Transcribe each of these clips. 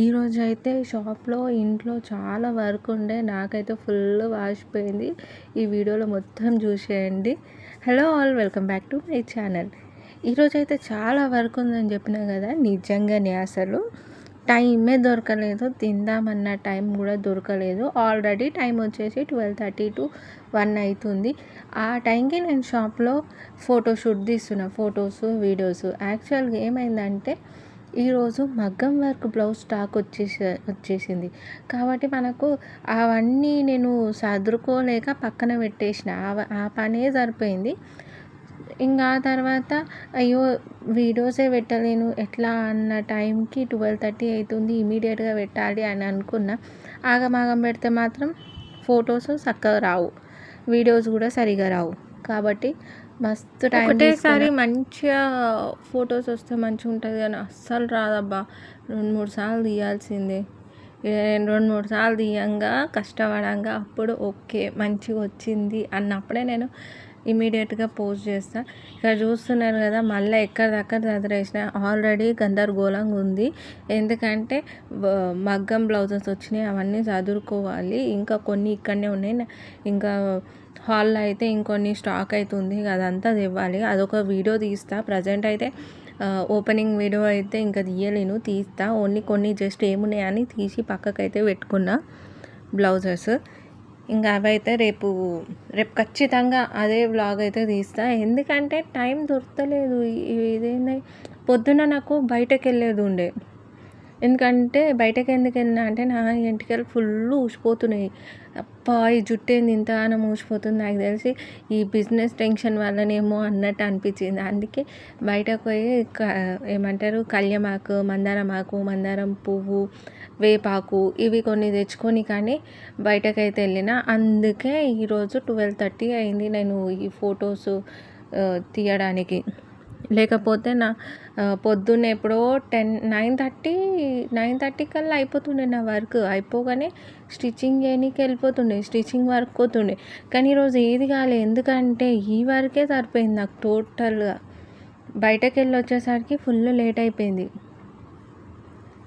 ఈరోజు అయితే షాప్లో ఇంట్లో చాలా వర్క్ ఉండే. నాకైతే ఫుల్ వాసిపోయింది. ఈ వీడియోలో మొత్తం చూసేయండి. Hello all welcome back to my channel. ఈరోజు అయితే చాలా వర్క్ ఉందని చెప్పినా కదా నిజంగానే అసలు. టైమే దొరకలేదు. తిందామన్న టైం కూడా దొరకలేదు. ఆల్రెడీ టైం వచ్చేసి ట్వెల్వ్ థర్టీ టు వన్ అవుతుంది ఆ టైంకి నేను షాప్లో ఫోటోషూట్ తీస్తున్నా. Photos videos. యాక్చువల్గా ఏమైందంటే ఈరోజు మగ్గం వర్క్ బ్లౌజ్ స్టాక్ వచ్చేసి వచ్చేసింది. కాబట్టి మనకు అవన్నీ నేను సర్దుకోలేక పక్కన పెట్టేసిన. ఆ పనే సరిపోయింది. ఇంకా ఆ తర్వాత అయ్యో వీడియోసే పెట్టలేను. ఎట్లా అన్న టైంకి ట్వెల్వ్ థర్టీ అవుతుంది ఇమీడియట్గా పెట్టాలి అని అనుకున్నా. ఆగమాగం పెడితే మాత్రం ఫొటోస్ చక్కగా రావు. వీడియోస్ కూడా సరిగా రావు. కాబట్టి మస్తు టైం ఒకటేసారి మంచిగా ఫొటోస్ వస్తే మంచిగా ఉంటుంది కానీ అస్సలు రాదబ్బా. రెండు మూడు సార్లు తీయాల్సిందే. రెండు మూడు సార్లు తీయంగా కష్టపడంగా అప్పుడు ఓకే మంచిగా వచ్చింది అన్నప్పుడే నేను ఇమీడియట్గా పోస్ట్ చేస్తాను ఇక్కడ చూస్తున్నారు కదా మళ్ళీ ఎక్కడిదక్కడ చదివేసిన ఆల్రెడీ గందరగోళంగా ఉంది. ఎందుకంటే మగ్గం బ్లౌజెస్ వచ్చినాయి అవన్నీ చదువుకోవాలి ఇంకా కొన్ని ఇక్కడనే ఉన్నాయి. ఇంకా హాల్లో అయితే ఇంకొన్ని స్టాక్ అవుతుంది అదంతా ఇవ్వాలి అదొక వీడియో తీస్తా. ప్రజెంట్ అయితే ఓపెనింగ్ వీడియో అయితే ఇంకా తీయలేను. తీస్తా. ఓన్లీ కొన్ని జస్ట్ ఏమున్నాయని తీసి పక్కకైతే పెట్టుకున్నా బ్లౌజెస్. ఇంకా అవైతే రేపు రేపు ఖచ్చితంగా అదే వ్లాగ్ అయితే తీస్తా. ఎందుకంటే టైం దొరకలేదు. ఇదేంది? పొద్దున నాకు బయటకు వెళ్ళేది ఉండే. ఎందుకంటే బయటకు ఎందుకు వెళ్ళినా అంటే నా ఎంటికలు ఫుల్ ఊసిపోతున్నాయి. అప్పా ఈ జుట్టు ఏంది ఇంతగానో మూసిపోతుంది నాకు తెలిసి ఈ బిజినెస్ టెన్షన్ వల్లనేమో అన్నట్టు అనిపించింది. అందుకే బయటకు పోయి ఏమంటారు కళ్యమాకు మందారమాకు మందారం పువ్వు వేపాకు ఇవి కొన్ని తెచ్చుకొని కానీ బయటకైతే వెళ్ళిన. అందుకే ఈరోజు ట్వెల్వ్ థర్టీ అయింది. నేను ఈ ఫొటోస్ తీయడానికి. లేకపోతే నా పొద్దున్న ఎప్పుడో ten nine thirty nine thirty కల్లా అయిపోతుండే నా వర్క్. అయిపోగానే స్టిచ్చింగ్ చేయనీకి వెళ్ళిపోతుండే స్టిచ్చింగ్ వర్క్ పోతుండే. కానీ ఈరోజు ఏది కాలే. ఎందుకంటే ఈ వర్కే సరిపోయింది నాకు టోటల్గా. బయటకు వెళ్ళి వచ్చేసరికి ఫుల్ లేట్ అయిపోయింది.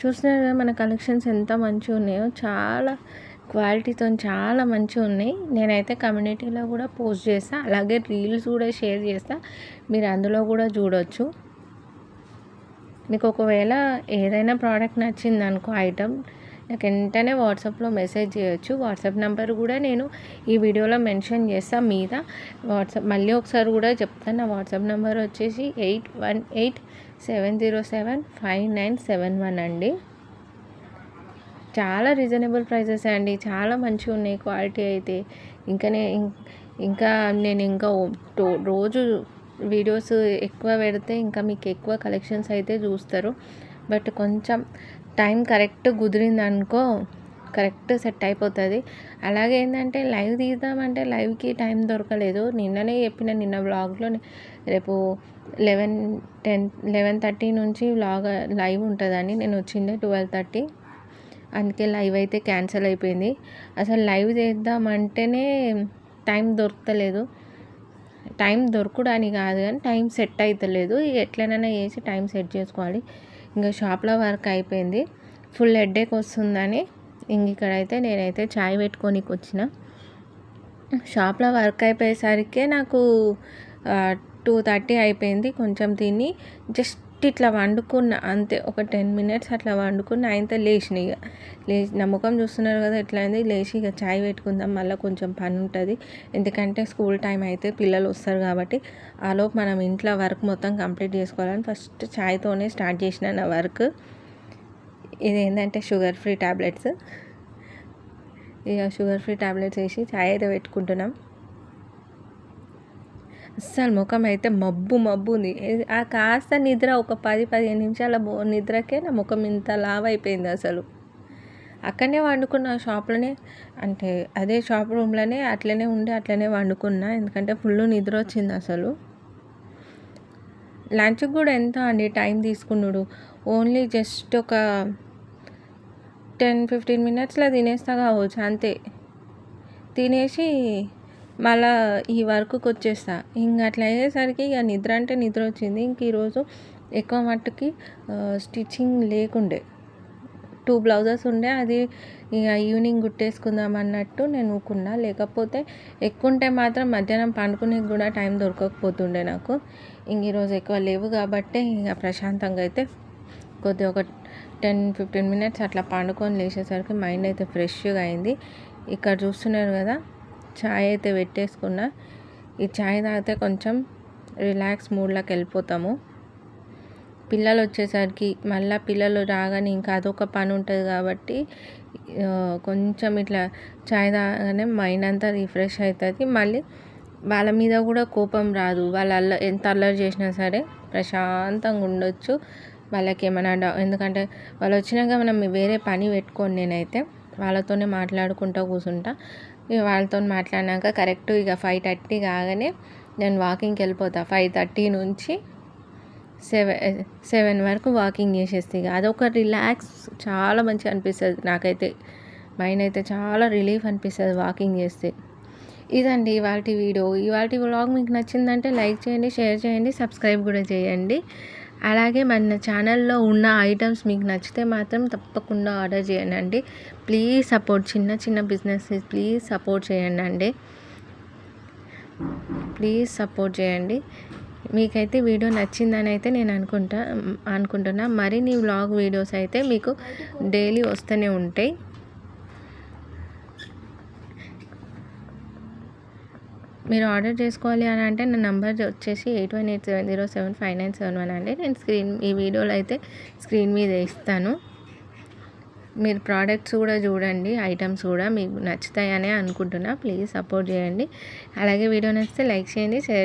చూస్తున్నారు కదా మన కలెక్షన్స్ ఎంత మంచిగా ఉన్నాయో. చాలా క్వాలిటీతో చాలా మంచిగా ఉన్నాయి. నేనైతే కమ్యూనిటీలో కూడా పోస్ట్ చేస్తా. అలాగే రీల్స్ కూడా షేర్ చేస్తాను మీరు అందులో కూడా చూడవచ్చు మీకు ఒకవేళ ఏదైనా ప్రోడక్ట్ నచ్చింది అనుకో ఐటమ్ నాకు వెంటనే వాట్సాప్లో మెసేజ్ చేయొచ్చు. వాట్సాప్ నెంబర్ కూడా నేను ఈ వీడియోలో మెన్షన్ చేస్తాను మీద వాట్సాప్ మళ్ళీ ఒకసారి కూడా చెప్తాను నా వాట్సాప్ నెంబర్ వచ్చేసి eight one eight seven zero seven five nine seven one అండి. చాలా రీజనబుల్ ప్రైజెస్ అండి. చాలా మంచిగా ఉన్నాయి క్వాలిటీ అయితే. ఇంకానే ఇంకా నేను ఇంకా రోజు వీడియోస్ ఎక్కువ పెడితే ఇంకా మీకు ఎక్కువ కలెక్షన్స్ అయితే చూస్తారు. బట్ కొంచెం టైం కరెక్ట్ కుదిరింది అనుకో కరెక్ట్ సెట్ అయిపోతుంది. అలాగే ఏంటంటే లైవ్ తీద్దామంటే లైవ్కి టైం దొరకలేదు. నిన్ననే చెప్పిన నిన్న వ్లాగ్లో రేపు లెవెన్ టెన్ లెవెన్ థర్టీ నుంచి వ్లాగ్ లైవ్ ఉంటుందని నేను వచ్చిందే ట్వెల్వ్ థర్టీ అందుకే లైవ్ అయితే క్యాన్సిల్ అయిపోయింది. అసలు లైవ్ చేద్దామంటేనే టైం దొరకలేదు. టైం దొరకడానికి కాదు కానీ టైం సెట్ అవుతలేదు ఎట్లనైనా చేసి టైం సెట్ చేసుకోవాలి. ఇంకా షాప్లో వర్క్ అయిపోయింది. ఫుల్ హెడ్ఏక్ వస్తుందని ఇంక ఇక్కడైతే నేనైతే చాయ్ పెట్టుకోనికి వచ్చిన. షాప్లో వర్క్ అయిపోయేసరికే నాకు టూ థర్టీ అయిపోయింది. కొంచెం తిని జస్ట్ ఇట్లా వండుకున్న అంతే ఒక టెన్ మినిట్స్ అట్లా వండుకున్న ఆయనతో లేచిన ఇక. లేచి నా ముఖం చూస్తున్నారు కదా ఎట్లా అయింది లేచి ఇక చాయ్ పెట్టుకుందాం మళ్ళీ కొంచెం పని ఉంటుంది. ఎందుకంటే స్కూల్ టైం అయితే పిల్లలు వస్తారు కాబట్టి ఆలోపు మనం ఇంట్లో వర్క్ మొత్తం కంప్లీట్ చేసుకోవాలని ఫస్ట్ చాయ్తోనే స్టార్ట్ చేసిన నా వర్క్. ఇది ఏంటంటే షుగర్ ఫ్రీ ట్యాబ్లెట్స్ ఇక షుగర్ ఫ్రీ ట్యాబ్లెట్స్ వేసి చాయ్ అయితే పెట్టుకుంటున్నాం. అస్సలు ముఖం అయితే మబ్బు మబ్బు ఉంది. ఆ కాస్త నిద్ర ఒక పది పదిహేను నిమిషాల నిద్రకే నా ముఖం ఇంత లావ్ అయిపోయింది అసలు. అక్కడనే వండుకున్న షాప్లోనే అంటే అదే షాప్ రూమ్లోనే అట్లనే ఉండి అట్లనే వండుకున్నా ఎందుకంటే ఫుల్ నిద్ర వచ్చింది అసలు. లంచ్కి కూడా ఎంత అండి టైం తీసుకున్నాడు? ఓన్లీ జస్ట్ ఒక టెన్ ఫిఫ్టీన్ మినిట్స్లో తినేస్తా కావచ్చు అంతే. తినేసి మళ్ళా ఈ వర్క్కి వచ్చేస్తా. ఇంక అట్లా అయ్యేసరికి ఇక నిద్ర అంటే నిద్ర వచ్చింది. ఇంక ఈరోజు ఎక్కువ మట్టుకి స్టిచ్చింగ్ లేకుండే. టూ బ్లౌజెస్ ఉండే. అది ఇక ఈవినింగ్ కుట్టేసుకుందాం అన్నట్టు నేను ఊకున్నా. లేకపోతే ఎక్కువ ఉంటే మాత్రం మధ్యాహ్నం పండుకునే కూడా టైం దొరకకపోతుండే నాకు. ఇంక ఈరోజు ఎక్కువ లేవు కాబట్టి ఇక ప్రశాంతంగా అయితే కొద్దిగా ఒక టెన్ ఫిఫ్టీన్ మినిట్స్ అట్లా పండుకొని లేచేసరికి మైండ్ అయితే ఫ్రెష్గా అయింది. ఇక్కడ చూస్తున్నారు కదా చాయ్ అయితే పెట్టేసుకున్న. ఈ చాయ్ తాగితే కొంచెం రిలాక్స్ మూడ్లోకి వెళ్ళిపోతాము. పిల్లలు వచ్చేసరికి మళ్ళీ పిల్లలు రాగానే ఇంకా అదొక పని ఉంటుంది కాబట్టి కొంచెం ఇట్లా చాయ్ తాగానే మైండ్ అంతా రిఫ్రెష్ అవుతుంది. మళ్ళీ వాళ్ళ మీద కూడా కోపం రాదు. వాళ్ళ అల్ల ఎంత అల్లరి చేసినా సరే ప్రశాంతంగా ఉండొచ్చు. వాళ్ళకి ఏమైనా ఎందుకంటే వాళ్ళు వచ్చినాక మనం వేరే పని పెట్టుకోండి నేనైతే. వాళ్ళతోనే మాట్లాడుకుంటూ కూర్చుంటా ఇక వాళ్ళతో మాట్లాడినాక కరెక్ట్ ఇక ఫైవ్ థర్టీ కాగానే నేను వాకింగ్కి వెళ్ళిపోతా ఫైవ్ థర్టీ నుంచి సెవెన్ సెవెన్ వరకు వాకింగ్ చేసేస్తే ఇక. అదొక రిలాక్స్ చాలా మంచిగా అనిపిస్తుంది నాకైతే. మైండ్ అయితే చాలా రిలీఫ్ అనిపిస్తుంది వాకింగ్ చేస్తే. ఇదండి ఇవాళ వీడియో ఇవాళ వ్లాగ్ మీకు నచ్చిందంటే లైక్ చేయండి షేర్ చేయండి సబ్స్క్రైబ్ కూడా చేయండి. అలాగే మన ఛానల్లో ఉన్న ఐటమ్స్ మీకు నచ్చితే మాత్రం తప్పకుండా ఆర్డర్ చేయండి. ప్లీజ్ సపోర్ట్ చిన్న చిన్న బిజినెస్ ప్లీజ్ సపోర్ట్ చేయండి. ప్లీజ్ సపోర్ట్ చేయండి. మీకైతే వీడియో నచ్చిందని అయితే నేను అనుకుంటా అనుకుంటున్నా. మరిన్ని వ్లాగ్ వీడియోస్ అయితే మీకు డైలీ వస్తూనే ఉంటాయి. మీరు ఆర్డర్ చేసుకోవాలి అని అంటే నా నెంబర్ వచ్చేసి eight one eight seven zero seven five nine seven one అండి. నేను స్క్రీన్ ఈ వీడియోలో అయితే స్క్రీన్ మీద ఇస్తాను. మీరు ప్రోడక్ట్స్ కూడా చూడండి ఐటమ్స్ కూడా మీకు నచ్చుతాయనే అనుకుంటున్నా. ప్లీజ్ సపోర్ట్ చేయండి. అలాగే వీడియో నచ్చితే లైక్ చేయండి షేర్